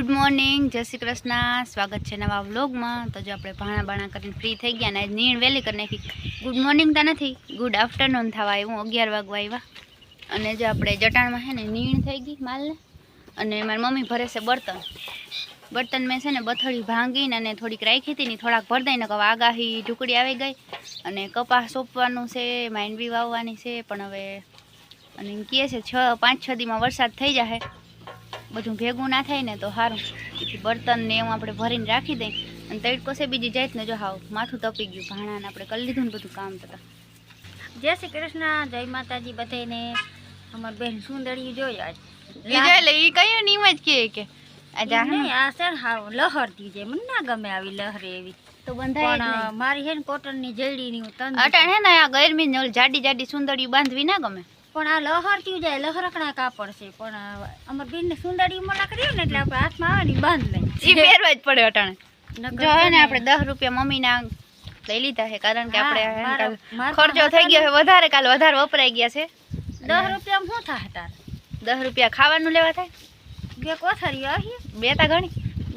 Good morning જય શ્રી કૃષ્ણ. સ્વાગત છે નવા વ્લોગમાં. તો જો આપણે ભાણા બાણા કરીને ફ્રી થઈ ગયા અને નીણ વહેલી કરી નાખી. ગુડ મોર્નિંગ તો નથી. ગુડ આફ્ટરનૂન થવા આવ્યું. અગિયાર વાગવા આવ્યા. અને જો આપણે જટાણમાં છે ને નીણ થઈ ગઈ માલને. અને મારી મમ્મી ભરે છે બર્તન. બર્તન મેં છે ને બથળી ભાંગીને અને થોડીક રાખી હતી ને થોડાક ભર દઈને કહો આગાહી ઢુકડી આવી ગઈ. અને કપાસ સોંપવાનું છે, માંડવી વાવવાની છે. પણ હવે અને કહે છે છ પાંચ છ દીમાં વરસાદ થઈ જશે બધું ભેગું ના થાય ને તો સારું તેથી બર્તન ને એવું આપણે ભરીને રાખી દઈ અને તડકો છે બીજી જાતને જો હાવ માથું તપી ગયું ભાણાને આપણે કરી લીધું ને બધું કામ થતા જય શ્રી કૃષ્ણ જય માતાજી બધાને અમાર બેન સુંદરી જોઈએ આજ. બીજો એટલે એ કયું નિમ જ કહે કે આજે છે ને હાવ મને ના ગમે આવી લહર એવી. તો બંધાય મારી છે ને કોટનની ની હું ની અટાણ હે ને આ ગરમી ને જાડી જાડી સુંદર બાંધવી ના ગમે? પણ આ લહરતી જાય લહરકણા કાપડ છે. પણ અમાર બેન ને સુંદરી મોલા કરીએ ને એટલે આપણે હાથમાં આવે ને બાંધ એ પહેરવા જ પડે અટાણે. જો ને આપણે દસ રૂપિયા મમ્મીના લઈ લીધા છે કારણ કે આપણે ખર્ચો થઈ ગયો છે વધારે કાલ વધારે વપરાઈ ગયા છે. દસ રૂપિયા શું થાય તાર? દસ રૂપિયા ખાવાનું લેવા થાય? બે કોથરી આવી બે તા ઘણી.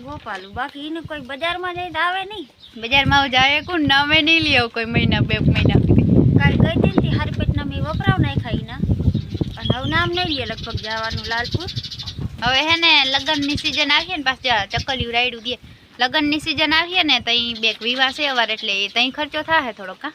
ગોપાલું બાકી એને કોઈ બજારમાં જઈને તો આવે નહીં. બજારમાં જાય કોણ? નામે નહીં લે કોઈ મહિના બે મહિના સુધી કાલ ગઈ હતી ને તે હારી પેટના મેં વપરાવ નાખ્યા ઈના લે લગભગ જવાનું લાલપુર. હવે હે ને લગ્નની સિઝન આવીએ ને પાછું ચકલિયું રાયડું દે. લગ્નની સિઝન આવીએ ને તઈ બેક વિવાહ છે અવાર એટલે તઈ ખર્ચો થાય થોડોક હા?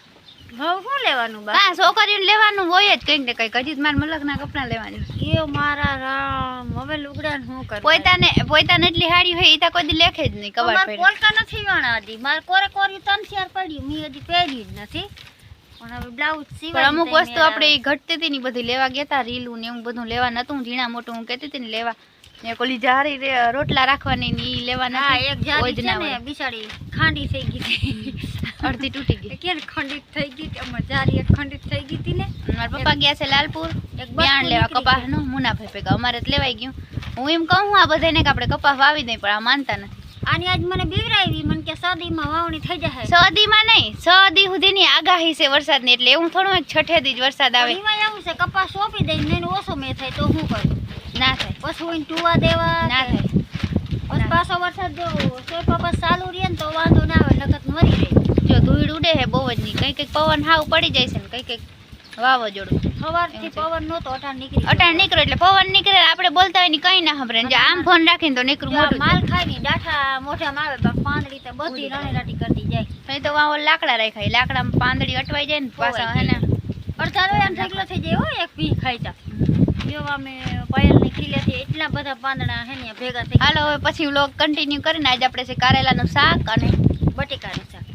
હવે શું લેવાનું બા હા છોકરીઓને લેવાનું હોય જ કંઈક ને કંઈક. હજી મારે મલકના કપડાં લેવાની એ મારા રામ હવે લુગડાને શું કરું? પોતાને પોતાને એટલી હાડી હોય એ તો કોઈ લેખે જ નહીં કબાટ પડે પોલકા નથી વાણા હજી મારે કોરે કોરી ત્રણ ચાર પડ્યું. મેં હજી પહેરી જ નથી. પણ હવે બ્લાઉઝ પણ અમુક વસ્તુ આપણે ઘટતી હતી ને બધી લેવા ગયા રીલું ને એવું બધું લેવા નતું ઝીણા મોટું હું કહેતી હતી ને લેવા. ને કોલી જારી રોટલા રાખવાની ને ઈ હા એક જાતિ છે ને બિચારી ખાંડી થઈ ગઈ હતી. અડધી તૂટી ગઈ. કે ખંડિત થઈ ગઈ હતી? અમાર જારી એક ખંડિત થઈ ગઈ હતી ને. મારા પપ્પા ગયા છે લાલપુર એક બિયાણ લેવા કપાસનું મુનાભાઈ ભેગા અમારે જ લેવાઈ ગયું. હું એમ કહું આ બધાને કે આપણે કપાસ વાવી દઈએ પણ આ માનતા નથી. આની આજ મને બીવરાવી મને કે સદીમાં વાવણી થઈ જશે સદીમાં નહીં સદી સુધીની આગાહી છે વરસાદની એટલે એવું થોડું છઠે દી જ વરસાદ આવે. એમાં એવું છે કપાસ સોંપી દઈ ને ઓછો મેં થાય તો શું કરું? ના થાય. પછી હું ટુવા દેવા ના થાય. પછી પાછો વરસાદ જો પછી ચાલુ રહે ને તો વાંધો ના આવે નકર મરી જાય. જો ધૂળ ઉડે છે બહુ જ નહીં. કંઈક કંઈક પવન હાવ પડી જાય છે ને કંઈક કંઈક વાવાઝોડું. સવારથી પવન નહોતો અટાણ નીકળી અટાણ નીકળ્યો એટલે પવન નીકળે આપણે બોલતા હોય ને કઈ ના સાંભળે. જો આમ ફોન રાખીને તો નીકળું મોટું માલ ને ડાઠા મોઢામાં આવે પાંદડી તો બધી રણેરાટી કરતી જાય. તો વાવો લાકડા રાખાય લાકડામાં પાંદડી અટવાઈ જાય ને પાછા હે ને. અડધા રોયા ઢગલો થઈ જાય એક પી ખાઈતા જો. અમે પાયલની ખીલેથી એટલા બધા પાંદડા હે ને ભેગા થઈ હાલો હવે પછી વ્લોગ કન્ટિન્યુ કરીને આજે આપણે છે કારેલાનું શાક અને બટેકાનું શાક.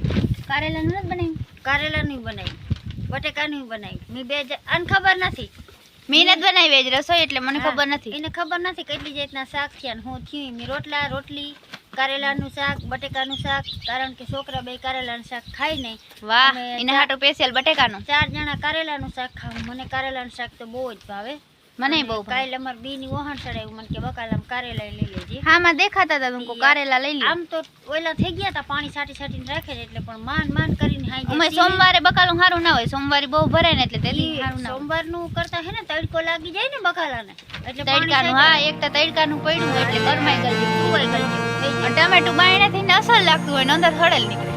કારેલાનું નથી બનાવ્યું? કારેલાનું બનાવ્યું. બટેકાનું બનાવ્યું. મેં બે આને ખબર નથી. મહેનત બનાવી જ રસોઈ એટલે મને ખબર નથી. એને ખબર નથી કેટલી જાતના શાક થયા હું થયું મેં રોટલા રોટલી કારેલાનું શાક બટેકાનું શાક કારણ કે છોકરા બે કારેલાનું શાક ખાય ને વાહ એના હાટું સ્પેશિયલ બટેકાનું. ચાર જણા કારેલાનું શાક ખાવ. મને કારેલાનું શાક તો બહુ જ ભાવે. મને બહુ. કાલે અમાર બીની ઓહણ ચડાવ્યું. મને કે બકાલામ કારેલા લઈ લેજે. હા માં દેખાતા હતા તુમકો કારેલા લઈ લે આમ તો ઓયલા થઈ ગયા હતા પાણી છાટી છાંટીને રાખે છે એટલે પણ માન માન કરીને હાઈ અમે સોમવારે બકાલું સારું ના હોય સોમવારે બહુ ભરાય ને એટલે તેલી સારું ના સોમવારનું કરતા હે ને તડકો લાગી જાય ને બકાલાને એટલે તડકાનું હા એક તો તડકાનું પડ્યું એટલે ગરમાઈ ગયું ટમેટું બાયણે થઈને અસર લાગતું હોય ને અંદર હળેલ નીકળે.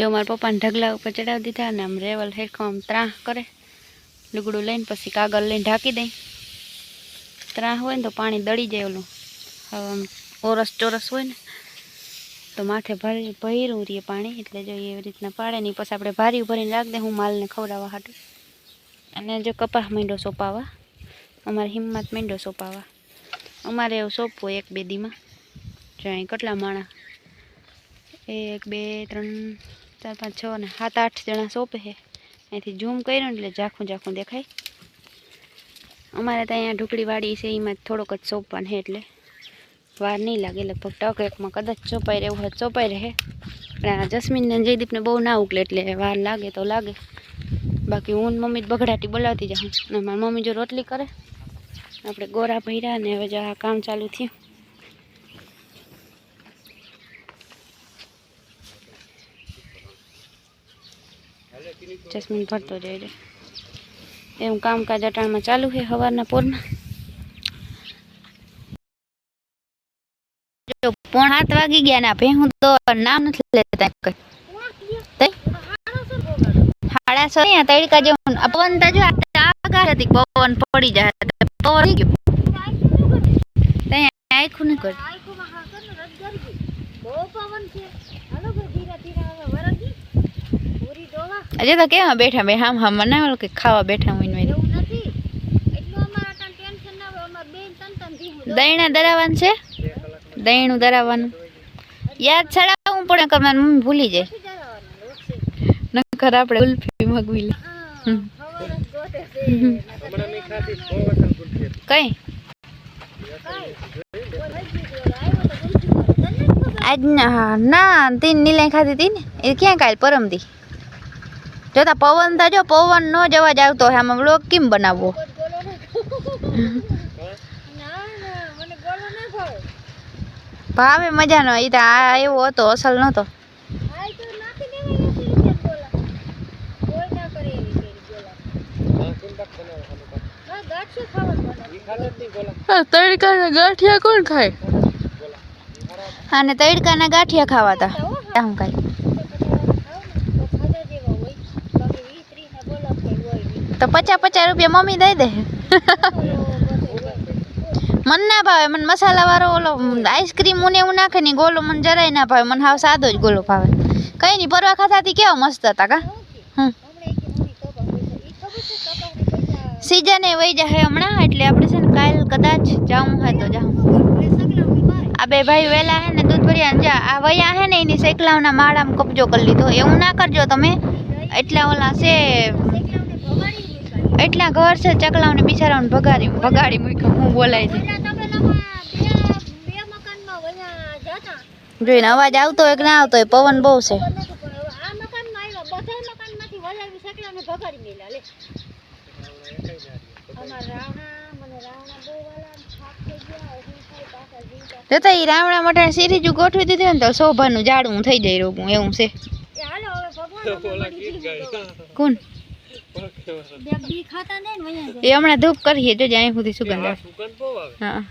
જો મારા પપ્પાને ઢગલા ઉપર ચડાવી દીધા અને આમ રેવલ હેરખો આમ ત્રાહ કરે. લુગડું લઈને પછી કાગળ લઈને ઢાંકી દઈ ત્રાહ હોય ને તો પાણી દળી જાય ઓલું. હવે આમ ઓરસ ચોરસ હોય ને, તો માથે ભરી ભર્યું રહીએ પાણી, એટલે જો એવી રીતના પાડે નહીં પછી આપણે ભારી ભરીને રાખી દે, હું માલને ખવડાવવા હાટું. અને જો કપાસ મીંડો સોંપાવા, અમારે હિંમત મીંડો સોંપાવા. અમારે એવું સોંપવું એક બે દીમાં. જો અહીં કેટલા માણા? એક, બે, ત્રણ ચાર પાંચ છ ને સાત આઠ જણા સોંપે છે. અહીંથી ઝૂમ કર્યું એટલે ઝાખું ઝાખું દેખાય. અમારે ત્યાં અહીંયા ઢુકડી છે, એમાં થોડોક જ સોંપવાનું છે એટલે. વાર નહીં લાગે, લગભગ ટક એકમાં કદાચ ચોપાઈ રહેવું હોય તો ચોપાઈ રહે. પણ આ જસ્મીનને જયદીપને બહુ ના ઉકલે એટલે વાર લાગે તો લાગે. બાકી હું મમ્મી બગડાટી બોલાવતી જાઉં. ને મારી મમ્મી જો રોટલી કરે, આપણે ગોરા ભર્યા ને હવે જો આ કામ ચાલુ થયું. જસ્મીન ભરતો જાય છે એવું કામકાજ અટાણમાં ચાલુ છે સવારના પોરના જો પોણ હાથ વાગી ગયા ના ભેહું તો નામ નથી લેતા કઈ. તઈ? હાડા સો અહીંયા તડકા જેવું. આ પવન તો જો આગળ હતી, પવન પડી જાય. તો પવન થઈ ગયો. ત્યાં આખું નહીં કર આંખોમાં હા કર ને રદ કરી દે. બહુ પવન છે હાલો ભાઈ ધીરે ધીરે હવે વરસી. પૂરી હજી તો કેવા બેઠા બે હામ હામ બનાવેલું કે ખાવા બેઠા ને ના ધીમું દો. દહીણા દરાવવાનું છે? દહીણું દરાવવાનું યાદ છડાવવું પડે કરવાનું મમ્મી ભૂલી જાય. નકર આપણે ઉલ્ફી મગવી લે. કઈ? આજ ના ના તીન નીલાઈ ખાધી હતી ને. એ ક્યાં કાલ પરમદી જોતા પવન થાય જો પવન નો જ અવાજ આવતો હોય, આમાં બ્લોગ કેમ બનાવવો? ભાવે મજાનો એ તો આ એવો હતો, અસલ નહોતો. તડકાના ગાંઠિયા કોણ ખાય? અને તડકાના ગાંઠિયા ખાવાતા. આમ કાંઈ. તો પચાસ પચાસ રૂપિયા મમ્મી દઈ દે. મને ના ભાવે, મને મસાલા વાળો ઓલો આઈસ્ક્રીમ ને એવું નાખે ને ગોલો મને જરાય ના ભાવે, મને હાવ સાદો જ ગોલો ભાવે. કઈ નહીં પરવા ખાતાથી કેવા મસ્ત હતા કા? હમ. સીઝન વહી જાય હમણાં, એટલે આપણે છે ને કાલ કદાચ જાઉં હોય તો જાઉં. આ બે ભાઈ વેલા હે ને દૂધ ભર્યા જા, આ વયા હે ને એની સેકલાવના માળામાં કબજો કરી લીધો. એવું ના કરજો તમે. એટલા ઓલા છે એટલા ઘર છે ચકલાઓને બિચારાઓને ભગાડી ભગાડી મૂક્યો હું બોલાય છે. જોઈને અવાજ આવતો હોય કે ના આવતો હોય પવન બહુ છે. જતા એ રાવણા માટે સિરીજુ ગોઠવી દીધી ને તો શોભાનું ઝાડવું થઈ જાય રોગું એવું છે. કોણ? એ હમણાં ધૂપ કરીએ જો અહીં સુધી સુગંધ આવે. હા.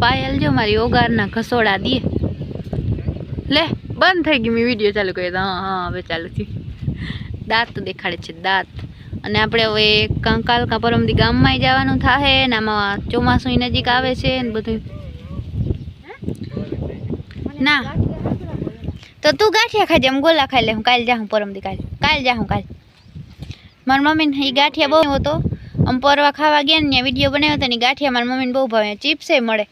પાયલ જો મારી ઓગારના ઘસોડા દે. લે બંધ થઈ ગઈ મેં વીડિયો ચાલુ કરી તો. હા હા હવે ચાલુ થયું. દાંત દેખાડે છે દાંત. અને આપણે હવે કંકાલ કા પરમદી ગામમાં જવાનું થાય ને આમાં ચોમાસું નજીક આવે છે ને બધું ના. તો તું ગાંઠિયા ખાજે એમ ગોલા ખાઈ લે હું કાલ જાઉં પરમદી કાલે. કાલ જાઉં કાલ. મારી મમ્મીને એ ગાંઠિયા બહુ હતો. આમ પરવા ખાવા ગયા ને વીડિયો બનાવ્યો હતો ને ગાંઠિયા મારી મમ્મીને બહુ ભાવે. ચિપ્સે મળે.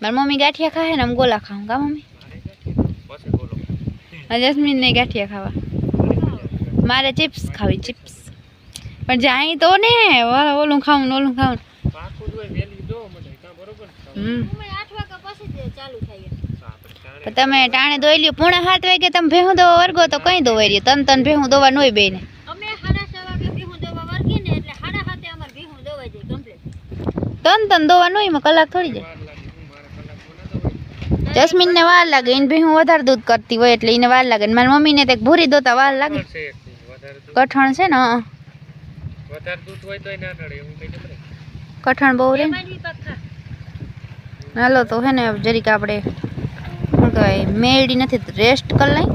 મારી મમ્મી ગાંઠિયા ખાય ને આમ ગોલા ખાઉં કા મમ્મી? આ જસ્મીન ને ગાંઠિયા ખાવા. મારે ચિપ્સ ખાવી ચિપ્સ. પણ જાય તો ને. ઓલું ખાવું ઓલું ખાવું હમ આઠ વાગ્યા પછી જ ચાલુ થાય પણ તમે ટાણે દોઈ લ્યો. પૂણા સાત વાગે તમે ભેહું દોવા વર્ગો તો કઈ દોવાઈ રહ્યો? તન તન ભેહું દોવા નોય બે ને અમે સાડા છ વાગે ભીહું દવા વર્ગી ને એટલે સાડા સાતે અમારે ભીહું દવાઈ જાય કમ્પ્લીટ તન તન દોવા નોય એમાં કલાક થોડી જાય. જસ્મીન ને વાર લાગે એને ભેહું વધારે દૂધ કરતી હોય એટલે એને વાર લાગે. ને મારી મમ્મી ને તે ભૂરી દોતા વાર લાગે. કઠણ છે ને. કઠણ બહુ રે. ને. હાલો તો હે ને જરીક આપણે કહેવાય મેળી નથી રેસ્ટ કરી લઈ.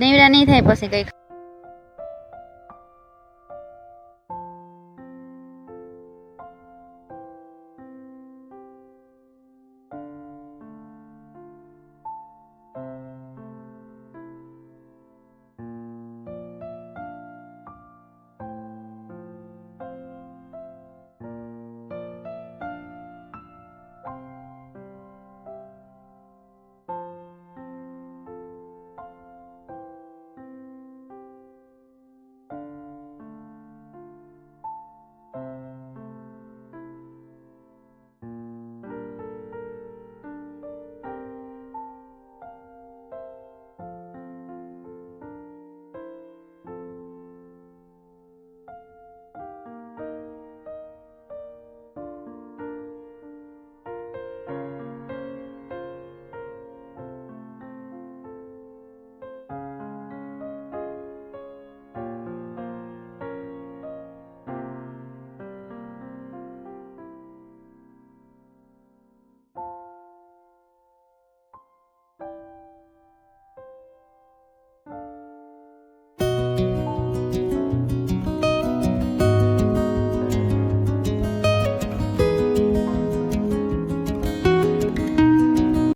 નીવડા નહીં થાય પછી કંઈક